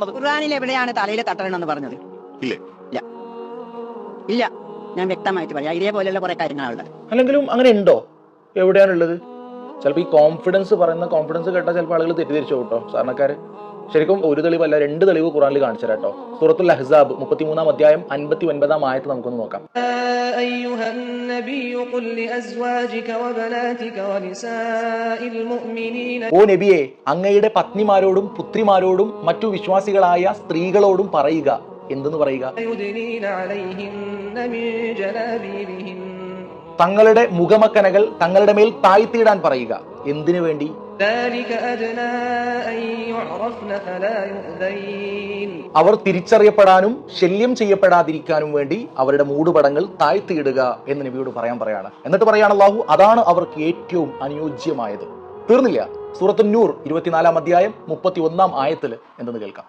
തട്ടണത്. ഖുർആനിൽ എവിടെയാണ് തലയിൽ തട്ടണമെന്ന് പറഞ്ഞത്? ഇല്ലേ? ഇല്ല. ഇല്ല. ഞാൻ വ്യക്തമായിട്ട് പറയാം. ഇതേപോലെയുള്ള കുറെ കാര്യങ്ങളുള്ളത് അല്ലെങ്കിലും അങ്ങനെ ഉണ്ടോ? എവിടെയാണുള്ളത്? ചിലപ്പോൾ ഈ കോൺഫിഡൻസ് പറയുന്ന കോൺഫിഡൻസ് കേട്ടാൽ ചിലപ്പോൾ ആളുകൾ തെറ്റിദ്ധരിച്ചു കേട്ടോ സാധാരണക്കാർ ശരിക്കും ഒരു തെളിവല്ല രണ്ട് തെളിവ് ഖുറാനിൽ കാണിച്ചു കേട്ടോ സൂറത്തുൽ അഹ്സാബ് മുപ്പത്തിമൂന്നാം അധ്യായം അൻപത്തി ഒൻപതാം ആയത്ത് നമുക്കൊന്ന് നോക്കാം. ഓ നബിയെ അങ്ങയുടെ പത്നിമാരോടും പുത്രിമാരോടും മറ്റു വിശ്വാസികളായ സ്ത്രീകളോടും പറയുക. എന്തെന്ന് പറയുക? തങ്ങളുടെ മുഖമക്കനകൾ തങ്ങളുടെ മേൽ താഴ്ത്തിയിടാൻ പറയുക. എന്തിനു വേണ്ടി? അവർ തിരിച്ചറിയപ്പെടാനും ശല്യം ചെയ്യപ്പെടാതിരിക്കാനും വേണ്ടി അവരുടെ മൂടുപടങ്ങൾ താഴ്ത്തിയിടുക എന്ന് നബിയോട് പറയാൻ പറയാണ്. എന്നിട്ട് പറയാണ് അള്ളാഹു അതാണ് അവർക്ക് ഏറ്റവും അനുയോജ്യമായത്. തീർന്നില്ല. സൂറത്തുന്നൂർ ഇരുപത്തിനാലാം അധ്യായം മുപ്പത്തി ഒന്നാം ആയത്തിൽ എന്തെന്ന് കേൾക്കാം.